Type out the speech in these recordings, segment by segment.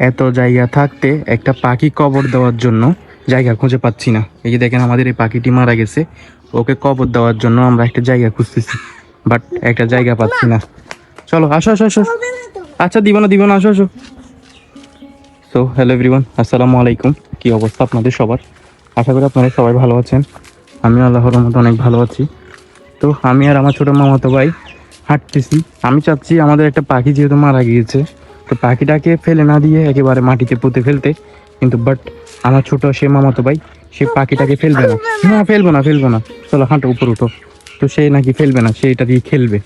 এত জায়গা থাকতে একটা পাখি কবর দেওয়ার জন্য জায়গা খুঁজে পাচ্ছি না। এই যে দেখেন আমাদের এই পাখিটি মারা গেছে। ওকে কবর দেওয়ার জন্য আমরা একটা জায়গা খুঁজতেছি, বাট একটা জায়গা পাচ্ছি না। চলো, আসো আসো আসো। আচ্ছা দিব না দিব না, আসো আসো। সো হ্যালো এভরিওয়ান আসসালামু আলাইকুম। কী অবস্থা আপনাদের সবার? আশা করি আপনারা সবাই ভালো আছেন। আমি আল্লাহর রহমতে অনেক ভালো আছি। তো আমি আর আমার ছোটো মামাতো ভাই হাঁটতেছি। আমি চাচ্ছি আমাদের একটা পাখি যেহেতু মারা গিয়েছে তো পাখিটাকে ফেলে না দিয়ে একেবারে মাটিতে পুঁতে ফেলতে, কিন্তু বাট আমার ছোট সে মামাতো ভাই, সে পাখিটাকে ফেলবে না। না, ফেলব না ফেলব না। চলো হাঁটো, উপর উঠো। তো সে নাকি ফেলবে না, সে এটা দিয়ে খেলবে।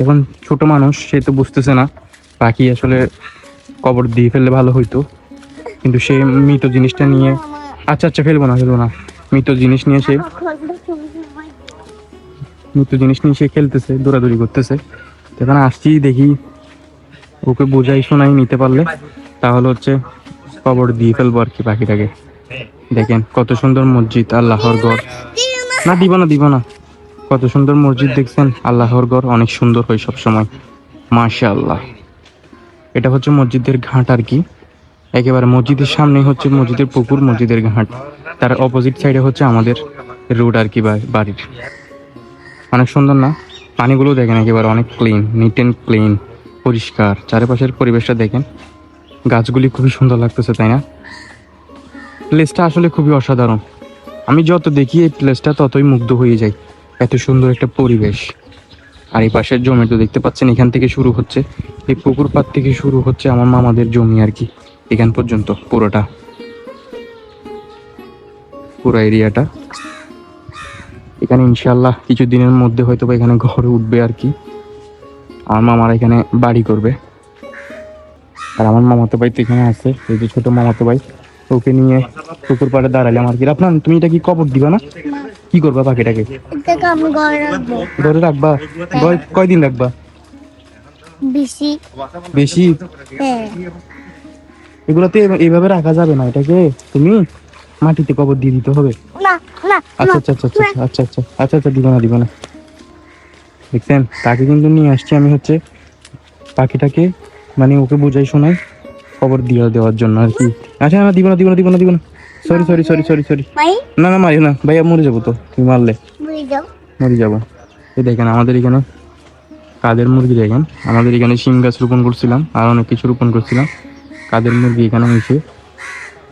এখন ছোট মানুষ, সে তো বুঝতেছে না, পাখি আসলে কবর দিয়ে ফেললে ভালো হইতো। কিন্তু সে মৃত জিনিসটা নিয়ে আচ্ছা আচ্ছা ফেলব না ফেলব না। মৃত জিনিস নিয়ে সে মৃত জিনিস নিয়ে সে খেলতেছে, দৌড়াদৌড়ি করতেছে। এখানে আসছি দেখি ওকে বোঝাই শোনাই নিতে পারলে, তাহলে হচ্ছে কবর দিয়ে ফেলব আর কি পাখিটাকে দেখেন কত সুন্দর মসজিদ, আল্লাহর গড় না, দিব না দিব না। কত সুন্দর মসজিদ দেখছেন, আল্লাহর গড় অনেক সুন্দর হয় সব সময় মাশা আল্লাহ এটা হচ্ছে মসজিদের ঘাট আর কি। একেবারে মসজিদের সামনে হচ্ছে মসজিদের পুকুর, মসজিদের ঘাট। তার অপোজিট সাইডে হচ্ছে আমাদের রোড আর কি বাড়ির। অনেক সুন্দর না? পানিগুলো দেখেন একেবারে অনেক ক্লিন নিট অ্যান্ড ক্লিন পরিষ্কার। চারিপাশের পরিবেশটা দেখেন। গাছগুলি খুবই সুন্দর লাগতেছে, তাই না? প্লেসটা আসলে খুবই অসাধারণ। আমি যত দেখি, এই প্লেসটা ততই মুগ্ধ হয়ে যাই। এত সুন্দর একটা পরিবেশ। আর এই পাশের জমি তো দেখতে পাচ্ছেন, এখান থেকে শুরু হচ্ছে। এই পুকুর পাড় থেকে শুরু হচ্ছে আমার মামাদের জমি আর কি, এখান পর্যন্ত পুরোটা। পুরো এরিয়াটা এখানে ইনশাল্লাহ কিছু দিনের মধ্যে হয়তো এখানে ঘরে উঠবে আর কি। আমার মামারা এখানে বাড়ি করবে। আর আমার মামাতো ভাই তো এখানে আছে এই যে ছোট মামাতো ভাই ওকে নিয়ে পুকুর পাড়ে দাঁড়ালাম আর কি আপনার তুমি এটা কি কবর দিবা না? কি করবা পাখিটাকে? ঘরে রাখবা। কয়- কয়দিন রাখবা? বেশি। বেশি? হ্যাঁ। এগুলোতে এভ- এইভাবে রাখা যাবে না এটাকে। তুমি মাটিতে কবর দিয়ে দিতে হবে। না আচ্ছা আচ্ছা আচ্ছা আচ্ছা আচ্ছা আচ্ছা আচ্ছা আচ্ছা দিব না দিব না। দেখছেন? তাকে কিন্তু নিয়ে আসছি আমি হচ্ছে পাখিটাকে মানে ওকে বোঝাই শোনাই খবর দিয়ে দেওয়ার জন্য আর কি। আচ্ছা না দিব না দিব না দিব না দিব না। Sorry sorry sorry sorry sorry না না মারিও না। ভাইয়া মরে যাব তো তুমি মারলে। মরে যাব। এই দেখেন আমাদের এখানে কাদের মুরগি দেখেন? আমাদের এখানে শিম গাছ রোপণ করছিলাম আর অনেক কিছু রোপণ করছিলাম। কাদের মুরগি এখানে এসে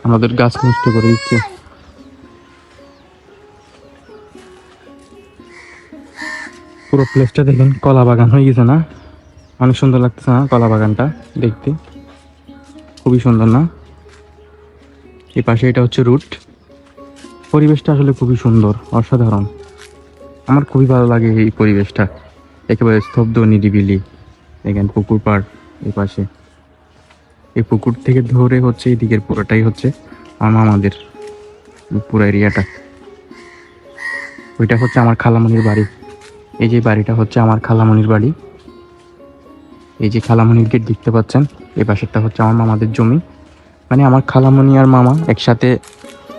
আমাদের গাছ নষ্ট করে দিচ্ছে। পুরো প্লেসটা দেখেন কলা বাগান হয়ে গেছে না? অনেক সুন্দর লাগতেছে না কলা বাগানটা দেখতে? খুবই সুন্দর না? এই পাশে এটা হচ্ছে রুট পরিবেশটা আসলে খুবই সুন্দর, অসাধারণ। আমার খুবই ভালো লাগে এই পরিবেশটা। একেবারে স্তব্ধ, নিরিবিলি। দেখেন পুকুর পাড় এই পাশে। এই পুকুর থেকে ধরে হচ্ছে এই দিকের পুরোটাই হচ্ছে আমার আমাদের পুরো এরিয়াটা ওইটা হচ্ছে আমার খালামনির বাড়ি। এই যে বাড়িটা হচ্ছে আমার খালামনির বাড়ি। এই যে খালামনির গেট দেখতে পাচ্ছেন, এই পাশেরটা হচ্ছে আমার মামাদের জমি। মানে আমার খালামনি আর মামা একসাথে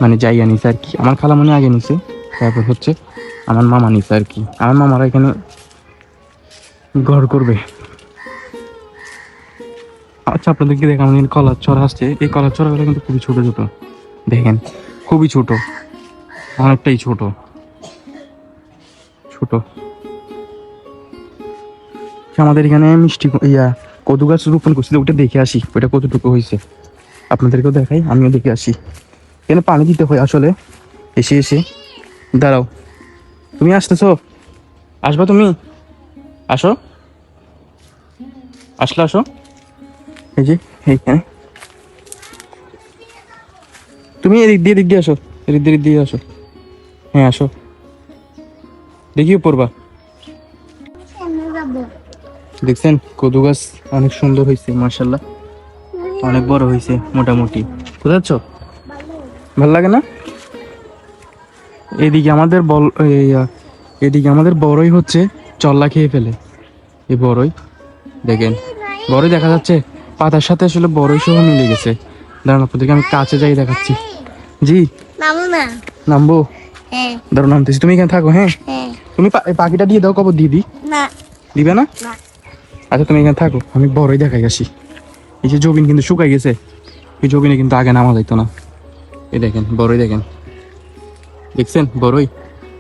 মানে যাইয়া নিছে আর কি। আমার খালামনি আগে নিছে, তারপর হচ্ছে আমার মামা নিছে আর কি। আমার মামারা এখানে ঘর করবে। আচ্ছা আপনাদেরকে দেখাম কলার চড়া আসছে। এই কলার চড়াগুলো কিন্তু খুবই ছোট ছোট। দেখেন, খুবই ছোট। অনেকটাই ছোট। ছোট। আমাদের এখানে মিষ্টি ইয়া, কদু গাছ রোপণ করছিল, ওটা দেখে আসি, ওটা কতটুকু হয়েছে। আপনাদেরকেও দেখাই, আমিও দেখে আসি। এখানে পানি দিতে হয় আসলে। এসে এসে। দাঁড়াও। তুমি আসতেছো? আসবা তুমি? আসো। আসলে আসো। এই যে, এইখানে। তুমি এদিক দিয়ে এদিক দিয়ে আসো। এদিক দিয়ে এদিক দিয়ে আসো। হ্যাঁ আসো। দেখিও পড়বা দেখছেন? কদু গাছ অনেক সুন্দর হয়েছে মার্শাল্লাহ অনেক বড় হয়েছে মোটামুটি। বুঝাচ্ছ ভালো লাগে না? এদিকে আমাদের বল এদিকে আমাদের বড়ই হচ্ছে চল্লা খেয়ে ফেলে। এই বড়ই। দেখেন বড়ই দেখা যাচ্ছে। পাতার সাথে আসলে বড়ই সহ মিলে গেছে। দাঁড়ান আপনাদেরকে আমি কাছে যাই দেখাচ্ছি। জি। নামবো? হ্যাঁ। দাঁড়ান নামতেছি। তুমি এখানে থাকো হ্যাঁ? হ্যাঁ। তুমি পাখিটা দিয়ে দাও কবর দিয়ে দিই। দিবে না। আচ্ছা তুমি এখানে থাকো, আমি বড়ই দেখাই আসি। এই যে জবিন কিন্তু শুকাই গেছে। এই জমিনে কিন্তু আগে নামা যাইতো না। এই দেখেন, বড়ই দেখেন। দেখছেন? বড়ই?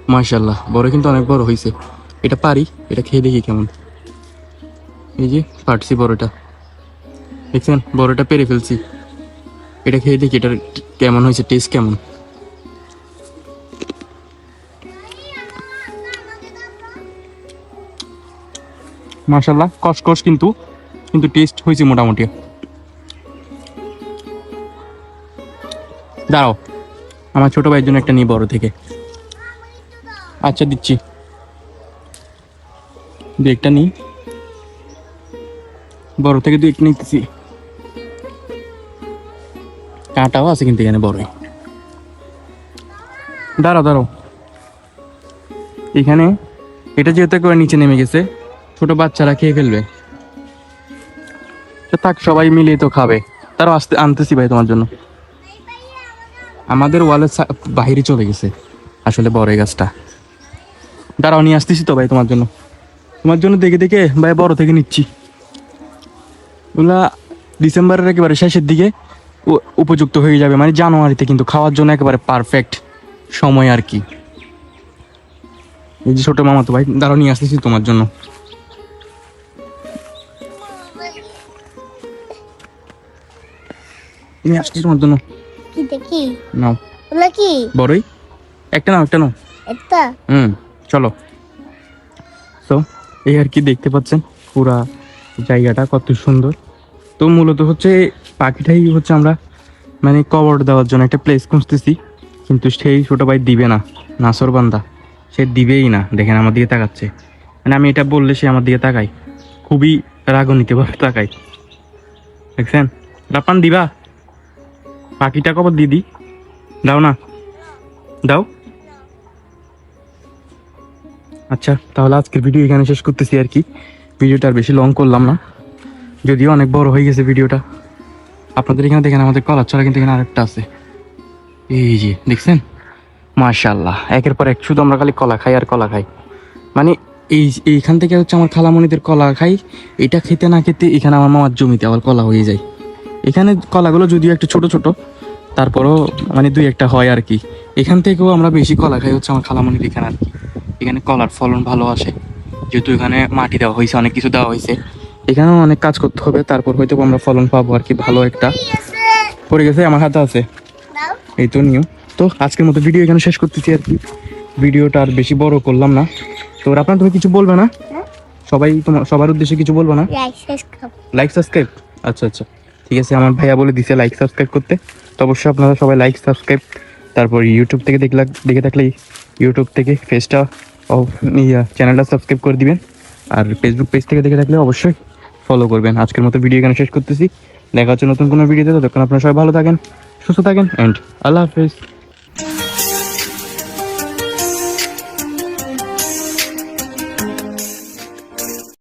মাশাল্লাহ বড় কিন্তু অনেক বড় হয়েছে এটা পারি, এটা খেয়ে দেখি কেমন। এই যে পারছি বড়টা। দেখছেন? বড়টা পেরে ফেলছি। এটা খেয়ে দেখি, এটার কেমন হয়েছে টেস্ট কেমন? মাশাল্লাহ কসকস কিন্তু কিন্তু টেস্ট হয়েছে মোটামুটি। দাঁড়াও, আমার ছোট ভাইয়ের জন্য একটা নিই বড় থেকে। আচ্ছা দিচ্ছি। দু একটা নিই। বড় থেকে দু একটা নিতেছি। কাঁটাও আছে কিন্তু এখানে বড়ই। দাঁড়াও দাঁড়াও। এখানে, এটা যেহেতু একেবারে নিচে নেমে গেছে ছোট বাচ্চারা খেয়ে ফেলবে। থাক, সবাই মিলে তো খাবে। তারও আসতে আনতেছি ভাই তোমার জন্য। আমাদের ওয়ালের বাহিরে চলে গেছে, আসলে বড় গাছটা। দাঁড়াও, নিয়ে আসতেছি তো ভাই তোমার জন্য। তোমার জন্য দেখে দেখে ভাই বড় থেকে নিচ্ছি। ওগুলা ডিসেম্বরের একেবারে শেষের দিকে উপযুক্ত হয়ে যাবে। মানে জানুয়ারিতে কিন্তু খাওয়ার জন্য একেবারে পারফেক্ট সময় আর কি। এই যে ছোটো মামা তো ভাই, দাঁড়াও, নিয়ে আসতেছি তোমার জন্য। নিয়ে আসতেছি তোমার জন্য। কি দেখি? নাও। ওগুলো কি? বড়ই। একটা নাও একটা নাও। একটা? হুম চলো। তো এই আর কি দেখতে পাচ্ছেন? পুরা জায়গাটা কত সুন্দর। তো মূলত হচ্ছে পাখিটাই হচ্ছে আমরা মানে কবর দেওয়ার জন্য একটা প্লেস খুঁজতেছি। কিন্তু সেই ছোট ভাই দিবে না নাসর বান্দা। সে দিবেই না দেখেন আমার দিকে তাকাচ্ছে। মানে আমি এটা বললে সে আমার দিকে তাকায়। খুবই রাগনীতি ভাবে তাকায়। দেখছেন? রাপান দিবা? পাখিটা কবর দিদি দাও না। দাও। আচ্ছা তাহলে আজকের ভিডিও এখানে শেষ করতেছি আর কি। ভিডিওটা আর বেশি লং করলাম না। যদিও অনেক বড় হয়ে গেছে ভিডিওটা। আপনাদের এখানে দেখেন, আমাদের কলার ছড়া কিন্তু এখানে আরেকটা আছে। এই যে, দেখছেন? মাশাল্লাহ একের পর এক, শুধু আমরা খালি কলা খাই আর কলা খাই। মানে এই, এইখান থেকে হচ্ছে আমার খালামণিদের কলা খাই। এটা খেতে না খেতে এখানে আমার মামার জমিতে আবার কলা হয়ে যায়। এখানে কলাগুলো যদিও একটু ছোট ছোট তারপরও মানে দুই একটা হয় আর কি। এখান থেকেও আমরা বেশি কলা খাই হচ্ছে আমার খালামণির এখানে আর কি। এখানে কলার ফলন ভালো আসে যেহেতু এখানে মাটি দেওয়া হয়েছে অনেক কিছু দেওয়া হয়েছে। এখানেও অনেক কাজ করতে হবে তারপর হয়তো আমরা ফলন পাবো আর কি ভালো একটা। পড়ে গেছে আমার হাতে আছে। এই তো নিও। তো আজকের মতো ভিডিও এখানে শেষ করতেছি আর কি। ভিডিওটা আর বেশি বড় করলাম না। তো আপনার তুমি কিছু বলবে না? হ্যাঁ? সবাই তোমার সবার উদ্দেশ্যে কিছু বলব না? লাইক সাবস্ক্রাইব আচ্ছা আচ্ছা। ঠিক আছে? আমার ভাইয়া বলে দিছে লাইক সাবস্ক্রাইব করতে। তো অবশ্যই আপনারা সবাই লাইক সাবস্ক্রাইব তারপর ইউটিউব থেকে দেখলা, দেখে থাকলে ইউটিউব থেকে ফেসটা ইয়া চ্যানেলটা সাবস্ক্রাইব করে দিবেন। আর ফেসবুক পেজ থেকে দেখে থাকলে অবশ্যই ফলো করবেন। আজকের মতো ভিডিও এখানে শেষ করতেছি। দেখা হচ্ছে নতুন কোনো ভিডিওতে ততক্ষণ আপনারা সবাই ভালো থাকেন, সুস্থ থাকেন অ্যান্ড আল্লাহ হাফেজ।